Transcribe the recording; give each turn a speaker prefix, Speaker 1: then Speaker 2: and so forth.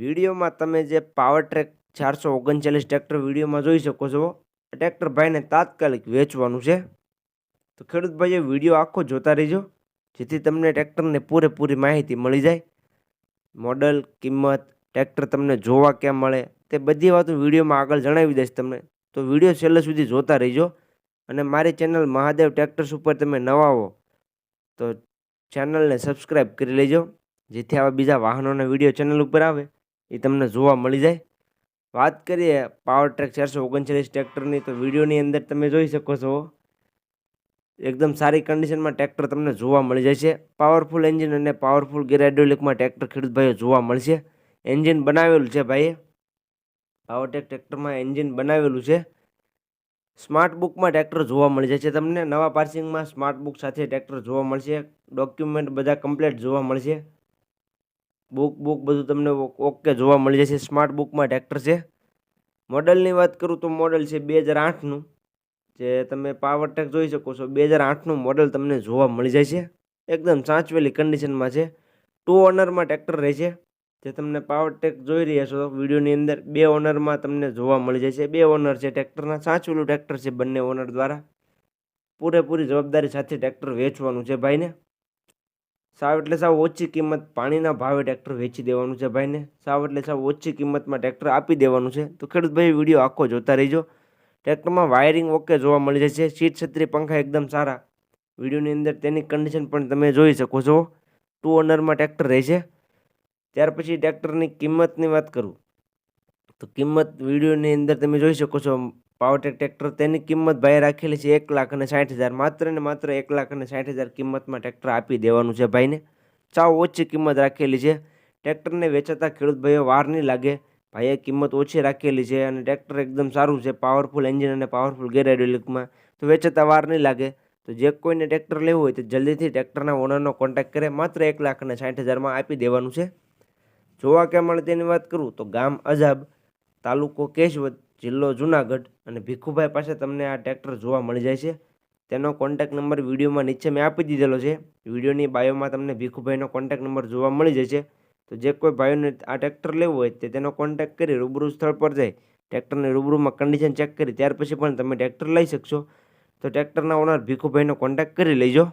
Speaker 1: વિડીયોમાં તમે જે પાવર ટ્રેક ચારસો ઓગણચાલીસ ટ્રેક્ટર વિડીયોમાં જોઈ શકો છો. ટ્રેક્ટર ભાઈને તાત્કાલિક વેચવાનું છે. તો ખેડૂત ભાઈઓ વીડિયો આખો જોતા રહેજો, જેથી તમને ટ્રેક્ટરની પૂરેપૂરી માહિતી મળી જાય. મોડલ કિંમત ટ્રેક્ટર તમને જોવા ક્યાં મળે, તે બધી વાતો વિડીયોમાં આગળ જણાવી દઈશ તમને. તો વીડિયો છેલ્લે સુધી જોતા રહેજો. અને મારી ચેનલ મહાદેવ ટ્રેક્ટર્સ ઉપર તમે નવા હો, તો ચેનલને સબસ્ક્રાઈબ કરી લેજો, જેથી આવા બીજા વાહનોના વીડિયો ચેનલ ઉપર આવે. એ તમને જોવા મળી જાય. વાત કરીએ પાવર ટ્રેક ચારસો ઓગણચાલીસ ટ્રેક્ટરની, તો વિડીયોની અંદર તમે જોઈ શકો છો. એકદમ સારી કન્ડિશનમાં ટ્રેક્ટર તમને જોવા મળી છે પાવરફુલ એન્જિન અને પાવરફુલ ગેરેડ્યુલિકમાં ટ્રેક્ટર ખેડૂત જોવા મળશે. એન્જિન બનાવેલું છે ભાઈએ. પાવરટેક ટ્રેક્ટરમાં એન્જિન બનાવેલું છે. સ્માર્ટ બુકમાં ટ્રેક્ટર જોવા મળી છે તમને. નવા પાર્સિંગમાં સ્માર્ટ બુક સાથે ટ્રેક્ટર જોવા મળશે. ડોક્યુમેન્ટ બધા કમ્પ્લીટ જોવા મળશે. બુક બુક બધું તમને ઓકે જોવા મળી જશે. સ્માર્ટ બુકમાં ટ્રેક્ટર છે. મોડલની વાત કરું તો મોડલ છે બે હજાર આઠનું. જે તમે પાવર ટેક જોઈ શકો છો. બે હજાર આઠનું મોડલ તમને જોવા મળી જાય છે. એકદમ સાચવેલી કન્ડિશનમાં છે. ટુ ઓનરમાં ટ્રેક્ટર રહે છે. જે તમને પાવર ટેક જોઈ રહ્યા છો, વિડીયોની અંદર બે ઓનરમાં તમને જોવા મળી જાય છે. બે ઓનર છે ટ્રેક્ટરના સાચવેલું ટ્રેક્ટર છે બંને ઓનર દ્વારા. પૂરેપૂરી જવાબદારી સાથે ટ્રેક્ટર વેચવાનું છે ભાઈને. સાવ એટલે સાવ ઓછી કિંમત પાણીના ભાવે ટ્રેક્ટર વેચી દેવાનું છે ભાઈને. સાવ એટલે સાવ ઓછી કિંમતમાં ટ્રેક્ટર આપી દેવાનું છે. તો ખેડૂત ભાઈ, વીડિયો આખો જોતા રહીજો. ટ્રેક્ટરમાં વાયરિંગ ઓકે જોવા મળી જશે સીટ છત્રી, પંખા એકદમ સારા. વિડીયોની અંદર તેની કન્ડિશન પણ તમે જોઈ શકો છો. ટુ ઓનરમાં ટ્રેક્ટર રહેશે ત્યાર પછી ટ્રેક્ટરની કિંમતની વાત કરું. તો કિંમત વિડીયોની અંદર તમે જોઈ શકો છો. પાવરટેક ટ્રેક્ટર તેની કિંમત ભાઈ રાખેલી છે એક લાખ અને સાઠ હજાર. માત્ર ને માત્ર એક લાખ અને સાઠ હજાર કિંમતમાં ટ્રેક્ટર આપી દેવાનું છે ભાઈને. સાવ ઓછી કિંમત રાખેલી છે. ટ્રેક્ટરને વેચાતા ખેડૂત ભાઈઓ વાર નહીં લાગે. ભાઈએ કિંમત ઓછી રાખેલી છે અને ટ્રેક્ટર એકદમ સારું છે. પાવરફુલ એન્જિન અને પાવરફુલ ગેર તો વેચાતા વાર નહીં લાગે. તો જે કોઈને ટ્રેક્ટર લેવું હોય તો જલ્દીથી ટ્રેક્ટરના ઓનરનો કોન્ટેક્ટ કરે. માત્ર એક લાખ અને સાઠ હજારમાં આપી દેવાનું છે. જોવા કે મળે તેની વાત કરું તો ગામ અજાબ, તાલુકો કેશવદ જિલ્લો જુનાગઢ અને ભીખુભાઈ પાસે તમને આ ટ્રેક્ટર જોવા મળી જાય છે. તેનો કોન્ટેક્ટ નંબર વિડીયોમાં નીચે મેં આપી દીધેલો છે. વિડીયોની બાયોમાં તમને ભીખુભાઈનો કોન્ટેક્ટ નંબર જોવા મળી જશે. તો જે કોઈ ભાઈઓને આ ટ્રેક્ટર લેવું હોય તે તેનો કોન્ટેક્ટ કરી રૂબરૂ સ્થળ પર જાય. ટ્રેક્ટરની રૂબરૂમાં કન્ડિશન ચેક કરી ત્યાર પછી પણ તમે ટ્રેક્ટર લઈ શકશો. તો ટ્રેક્ટરના ઓનર ભીખુભાઈનો કોન્ટેક કરી લેજો.